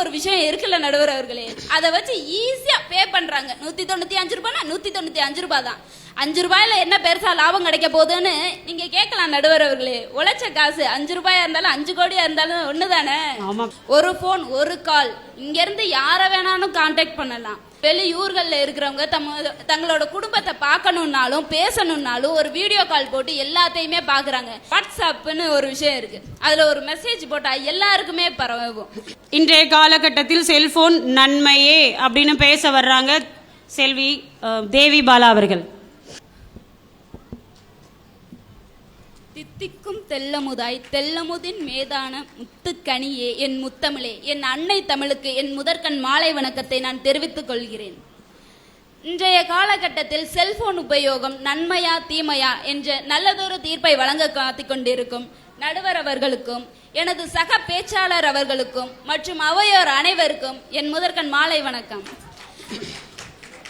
ஒரு விஷயம் இருக்குல்ல நடுவர் அவர்களே? அதை வச்சு ஈஸியா பே பண்றாங்க. நூத்தி தொண்ணூத்தி அஞ்சு ரூபாய்னா நூத்தி தொண்ணூத்தி அஞ்சு ரூபாய் தான். அஞ்சு ரூபாயில என்ன பெருசா லாபம் கிடைக்க போகுதுன்னு நீங்க கேட்கலாம் நடுவர் அவர்களே. உழைச்ச காசு அஞ்சு ரூபாயா இருந்தாலும் அஞ்சு கோடியா இருந்தாலும் ஒண்ணுதானே? ஆமா. ஒரு ஃபோன் ஒரு கால் இங்க இருந்து யார வேணாலும் காண்டாக்ட் பண்ணலாம். வெளியூர்களில் இருக்கிறவங்க தம் தங்களோட குடும்பத்தை பார்க்கணுன்னாலும் பேசணுன்னாலும் ஒரு வீடியோ கால் போட்டு எல்லாத்தையுமே பார்க்குறாங்க. வாட்ஸ்அப்னு ஒரு விஷயம் இருக்கு. அதில் ஒரு மெசேஜ் போட்டால் எல்லாருக்குமே பரவும் இன்றைய காலகட்டத்தில் செல்போன் நன்மையே அப்படின்னு பேச வர்றாங்க செல்வி தேவி பாலா அவர்கள். தித்திக்கும் தெல்லமுதாய் தெல்லமுதின் மேதான முத்துக்கனியே என் முத்தமிழே என் அன்னை தமிழுக்கு என் முதற்கண் மாலை வணக்கத்தை நான் தெரிவித்துக் கொள்கிறேன். இன்றைய காலகட்டத்தில் செல்போன் உபயோகம் நன்மையா தீமையா என்ற நல்லதொரு தீர்ப்பை வழங்க காத்திக் கொண்டிருக்கும் நடுவர் அவர்களுக்கும் எனது சக பேச்சாளர் அவர்களுக்கும் மற்றும் அவையோர் அனைவருக்கும் என் முதற்கண் மாலை வணக்கம்.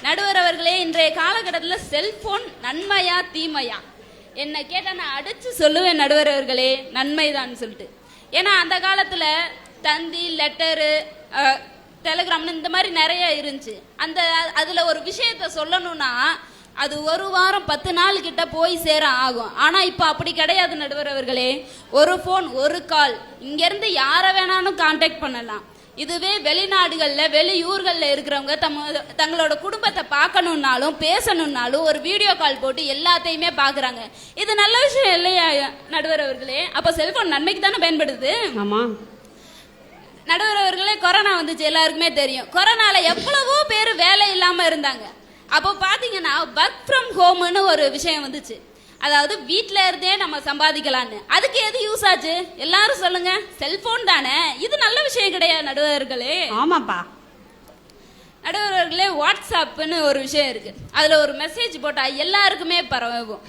நடுவர் அவர்களே இன்றைய காலகட்டத்தில் செல்போன் நன்மையா தீமையா? என்னை கேட்டால் நான் அடித்து சொல்லுவேன் நடுவர் அவர்களே. நன்மைதான் சொல்லிட்டு. ஏன்னா அந்த காலத்தில் தந்தி லெட்டரு டெலிகிராம்னு இந்த மாதிரி நிறைய இருந்துச்சு. அந்த அதில் ஒரு விஷயத்த சொல்லணும்னா அது ஒரு வாரம் பத்து நாள் கிட்ட போய் சேர ஆகும். ஆனால் இப்போ அப்படி கிடையாது நடுவர் அவர்களே. ஒரு ஃபோன் ஒரு கால் இங்கேருந்து யாரை வேணாலும் காண்டாக்ட் பண்ணலாம். இதுவே வெளிநாடுகள்ல வெளியூர்கள்ல இருக்கிறவங்க தம்ம தங்களோட குடும்பத்தை பார்க்கணும்னாலும் பேசணும்னாலும் ஒரு வீடியோ கால் போட்டு எல்லாத்தையுமே பாக்குறாங்க இது நல்ல விஷயம் இல்லையா நடுவர் அவர்களே? அப்ப செல்போன் நன்மைக்கு தானே பயன்படுது? ஆமா. நடுவர் அவர்களே கொரோனா வந்துச்சு எல்லாருக்குமே தெரியும். கொரோனால எவ்வளவோ பேர் வேலை இல்லாம இருந்தாங்க. அப்போ பாத்தீங்கன்னா ஒர்க் ஃப்ரம் ஹோம்னு ஒரு விஷயம் வந்துச்சு. அதாவது வீட்ல இருந்தே நம்ம சம்பாதிக்கலாம்னு அதுக்கு எது யூஸ் ஆச்சு? எல்லாரும் சொல்லுங்க. செல்போன் தானே. இது நல்ல விஷயம் கிடையாது நடுவர்களே. ஆமாப்பா. நடுவர்களே வாட்ஸ்அப்னு ஒரு விஷயம் இருக்கு. அதுல ஒரு மெசேஜ் போட்டா எல்லாருக்குமே பரவும்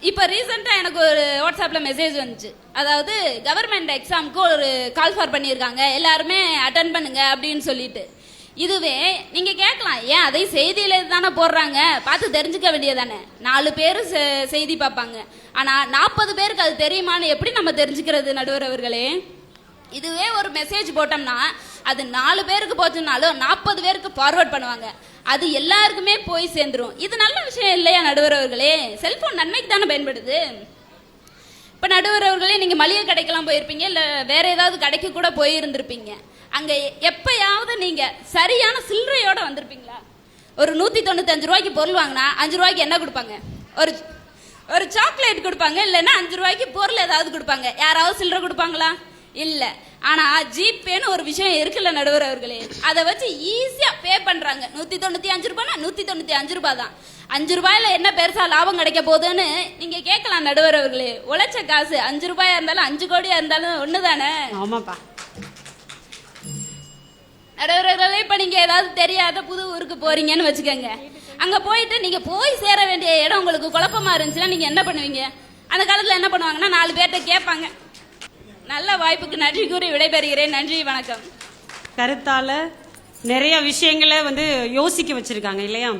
இப்போ ரீசெண்டாக எனக்கு ஒரு வாட்ஸ்அப்பில் மெசேஜ் வந்துச்சு. அதாவது கவர்மெண்ட் எக்ஸாமுக்கு ஒரு கால் ஃபார் பண்ணியிருக்காங்க. எல்லாருமே அட்டன் பண்ணுங்க அப்படின்னு சொல்லிட்டு. இதுவே நீங்க கேட்கலாம் ஏன் அதை செய்தியில தானே போடுறாங்க? பார்த்து தெரிஞ்சுக்க வேண்டியதானே நாலு பேர் செ- செய்தி பார்ப்பாங்க. ஆனா நாற்பது பேருக்கு அது தெரியுமான்னு எப்படி நம்ம தெரிஞ்சுக்கிறது நடுவர் அவர்களே? இதுவே ஒரு மெசேஜ் போட்டோம்னா அது நாலு பேருக்கு போச்சுனாலும் நாற்பது பேருக்கு ஃபார்வர்ட் பண்ணுவாங்க. அது எல்லாருக்குமே போய் சேர்ந்துரும். இது நல்ல விஷயம் இல்லையா நடுவர் அவர்களே? செல்போன் நன்மைக்கு தானே பயன்படுது. இப்ப நடுவர் அவர்களே நீங்க மளிகை கடைக்கெல்லாம் போயிருப்பீங்க இல்ல வேற ஏதாவது கடைக்கு கூட போயிருந்திருப்பீங்க. அங்க எப்பயாவது நீங்க சரியான சில்லறையோட வந்திருப்பீங்களா? ஒரு நூத்தி தொண்ணூத்தஞ்சு ரூபாய்க்கு பொருள் வாங்கினா அஞ்சு ரூபாய்க்கு என்ன கொடுப்பாங்க? ஒரு ஒரு சாக்லேட் கொடுப்பாங்க இல்லைன்னா அஞ்சு ரூபாய்க்கு பொருள் ஏதாவது கொடுப்பாங்க. யாராவது சில்லறை கொடுப்பாங்களா? இல்ல. ஆனா ஜிபேன்னு ஒரு விஷயம் இருக்குல்ல நடுவர் அவர்களே அதை வச்சு ஈஸியா பே பண்றாங்க. நூத்தி தொண்ணூத்தி அஞ்சு ரூபாய்னா நூத்தி தொண்ணூத்தி அஞ்சு ரூபாய் தான். அஞ்சு ரூபாயில என்ன பெருசா லாபம் கிடைக்க போகுதுன்னு நீங்க கேட்கலாம் நடுவர் அவர்களே. உழைச்ச காசு அஞ்சு ரூபாயா இருந்தாலும் அஞ்சு கோடியா இருந்தாலும் ஒண்ணுதானே? ஆமாப்பா. நடுவர்களே இப்ப நீங்க ஏதாவது தெரியாத புது ஊருக்கு போறீங்கன்னு வச்சுக்கோங்க. அங்க போயிட்டு நீங்க போய் சேர வேண்டிய இடம் உங்களுக்கு குழப்பமா இருந்துச்சுன்னா நீங்க என்ன பண்ணுவீங்க? அந்த காலத்துல என்ன பண்ணுவாங்கன்னா நாலு பேர்கிட்ட கேட்பாங்க. நல்ல வாய்ப்புக்கு நன்றி கூறி விடைபெறுகிறேன். நன்றி வணக்கம். கருத்தால நிறைய விஷயங்களை வந்து யோசிக்க வச்சிருக்காங்க இல்லையா?